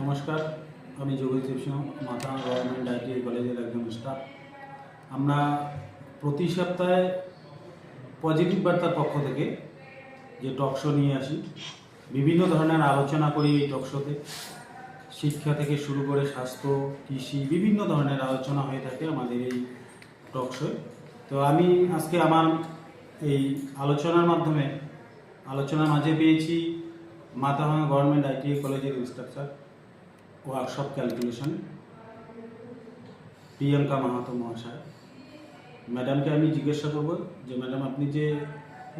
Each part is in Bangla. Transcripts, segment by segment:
নমস্কার, আমি যোগেশ সিং মাতা গভর্নমেন্ট আইটিআই কলেজের একজন স্টাফ আমরা প্রতি সপ্তাহে পজিটিভ বার্তার পক্ষ থেকে যে টকশো নিয়ে আসি, বিভিন্ন ধরনের আলোচনা করি এই টকশোতে শিক্ষা থেকে শুরু করে স্বাস্থ্য, কৃষি, বিভিন্ন ধরনের আলোচনা হয়ে থাকে আমাদের এই টকশোয় তো আমি আজকে আমার এই আলোচনার মাধ্যমে, আলোচনার মাঝে পেয়েছি মাথাভাঙা গভর্নমেন্ট আইটিআই কলেজের instructor workshop calculation Priyanka Mahato মহাশয়। ম্যাডামকে আমি জিজ্ঞাসা করব যে, ম্যাডাম, আপনি যে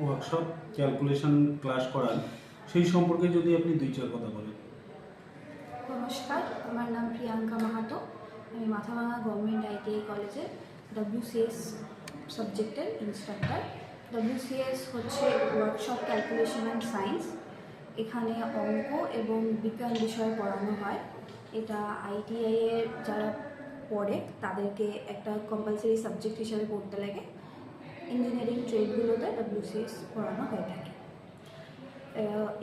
ওয়ার্কশপ ক্যালকুলেশন ক্লাস করান, সেই সম্পর্কে যদি আপনি দুই, চার কথা বলেন। নমস্কার, আমার নাম প্রিয়াঙ্কা মাহাতো। আমি মাথাভাঙা গভর্নমেন্ট আইটিআই কলেজের ডব্লিউসিএস সাবজেক্টের ইনস্ট্রাক্টর ডব্লিউসিএস হচ্ছে ওয়ার্কশপ ক্যালকুলেশন অ্যান্ড সায়েন্স এখানে অঙ্ক এবং বিজ্ঞান বিষয়ে পড়ানো হয়। এটা আইটিআই এর যারা পড়ে, তাদেরকে একটা কম্পালসারি সাবজেক্ট হিসাবে পড়তে লাগে। ইঞ্জিনিয়ারিং ট্রেডগুলোতে ডব্লিউসিএস পড়ানো হয়ে থাকে।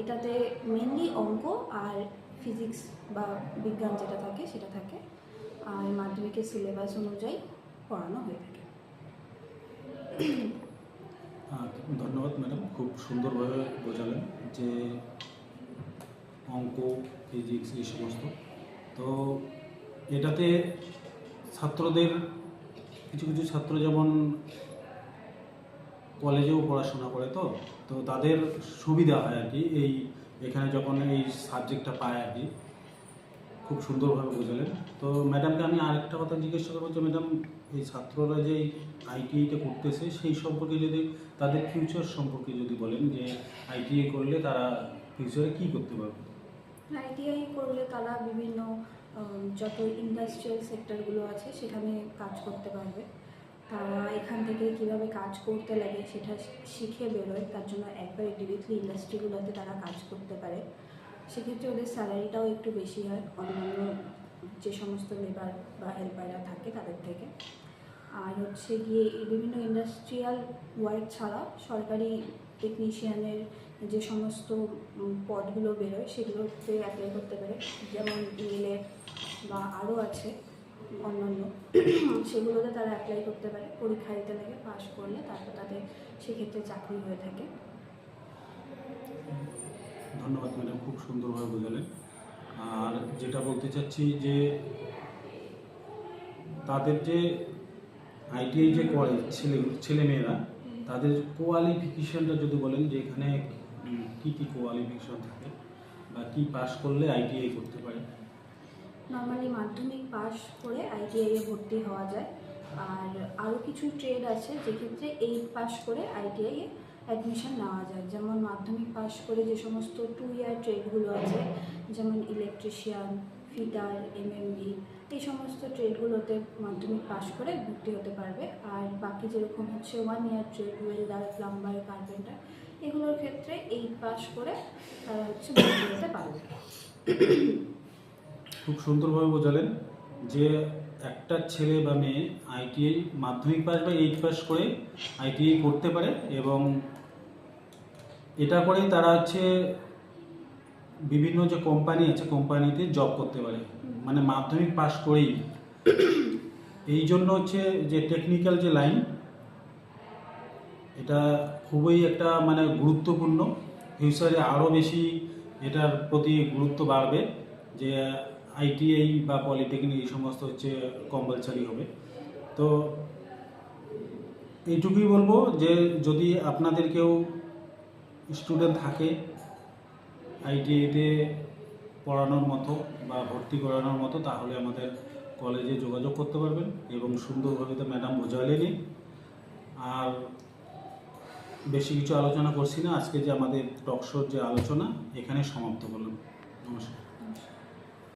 এটাতে মেনলি অঙ্ক আর ফিজিক্স বা বিজ্ঞান যেটা থাকে, সেটা থাকে। আর মাধ্যমিকের সিলেবাস অনুযায়ী পড়ানো হয়ে থাকে। ধন্যবাদ ম্যাডাম, খুব সুন্দরভাবে বোঝালেন যে অঙ্ক, ফিজিক্স এই সমস্ত। তো এটাতে ছাত্রদের, কিছু কিছু ছাত্র যেমন কলেজেও পড়াশোনা করে তো তো তাদের সুবিধা হয় আর কি, এই এখানে যখন এই সাবজেক্টটা পায় আর কি। খুব সুন্দরভাবে বোঝালেন। তো ম্যাডামকে আমি আরেকটা কথা জিজ্ঞাসা করব যে, ম্যাডাম, এই ছাত্ররা যে আইটিআইটা করতেছে, সেই সম্পর্কে যদি তাদের ফিউচার সম্পর্কে যদি বলেন যে, আইটিআই করলে তারা ফিউচারে কী করতে পারবে? আইটিআই করলে তারা বিভিন্ন যত ইন্ডাস্ট্রিয়াল সেক্টরগুলো আছে, সেখানে কাজ করতে পারবে। তারা এখান থেকে কীভাবে কাজ করতে লাগে, সেটা শিখে বেরোয়। তার জন্য একবারে ডিরেক্টলি ইন্ডাস্ট্রিগুলোতে তারা কাজ করতে পারে। সেক্ষেত্রে ওদের স্যালারিটাও একটু বেশি হয়, অন্যান্য যে সমস্ত লেবার বা হেল্পাররা থাকে তাদের থেকে। আর হচ্ছে গিয়ে বিভিন্ন ইন্ডাস্ট্রিয়াল ওয়ার্ক ছাড়া সরকারি টেকনিশিয়ানের যে সমস্ত পদগুলো বেরোয়, সেগুলোতে অ্যাপ্লাই করতে পারে। যেমন ইএলএ বা আরও আছে, অন্যান্য। সেগুলোতে তারা অ্যাপ্লাই করতে পারে। পরীক্ষা দিতে লাগে পাশ করলে তারপর তাদের সেক্ষেত্রে চাকরি হয়ে থাকে। ধন্যবাদ, ম্যাডাম। খুব সুন্দরভাবে বোঝালেন। আর যেটা বলতে চাচ্ছি যে, তাদের যে আইটিআই যে করে ছেলে, ছেলেমেয়েরা, তাদের কোয়ালিফিকেশনটা যদি বলেন যে এখানে কি কি কোয়ালিফিকেশন থাকে বা কি পাস করলে আইটিআই করতে পারে? নর্মালি মাধ্যমিক পাশ করে আইটিআইয়ে ভর্তি হওয়া যায়। আর আরও কিছু ট্রেড আছে, যেক্ষেত্রে এইট পাশ করে আইটিআইয়ে অ্যাডমিশন নেওয়া যায়। যেমন মাধ্যমিক পাশ করে যে সমস্ত টু ইয়ার ট্রেডগুলো আছে, যেমন ইলেকট্রিশিয়ান ফিটার এমএমডি এই সমস্ত ট্রেডগুলোতে মাধ্যমিক পাশ করে ভর্তি হতে পারবে। আর বাকি যেরকম হচ্ছে one year trade welder plumber carpenter এগুলোর ক্ষেত্রে এইট পাশ করে তারা হচ্ছে ভর্তি হতে পারবে। খুব সুন্দরভাবে বোঝালেন। যে একটা ছেলে বা মেয়ে আইটিআই মাধ্যমিক পাস বা এইট পাস করে আইটিআই করতে পারে এবং এটা করেই তারা হচ্ছে বিভিন্ন যে কোম্পানি আছে কোম্পানিতে জব করতে পারে। মানে মাধ্যমিক পাস করেই। এই জন্য হচ্ছে যে টেকনিক্যাল যে লাইন এটা খুবই একটা মানে গুরুত্বপূর্ণ। ফিউচারে আরও বেশি এটার প্রতি গুরুত্ব বাড়বে যে আইটিআই বা পলিটেকনিক এই সমস্ত হচ্ছে কম্পালসারি হবে। তো এইটুকুই বলব যে যদি আপনাদের কেউ স্টুডেন্ট থাকে আইটিআইতে পড়ানোর মতো বা ভর্তি করানোর মতো, তাহলে আমাদের কলেজে যোগাযোগ করতে পারবেন এবং সুন্দরভাবে তো ম্যাডাম বোঝালেনই। আর বেশি কিছু আলোচনা করছি না, আজকে যে আমাদের টকশোর যে আলোচনা, এখানে সমাপ্ত করলাম। নমস্কার।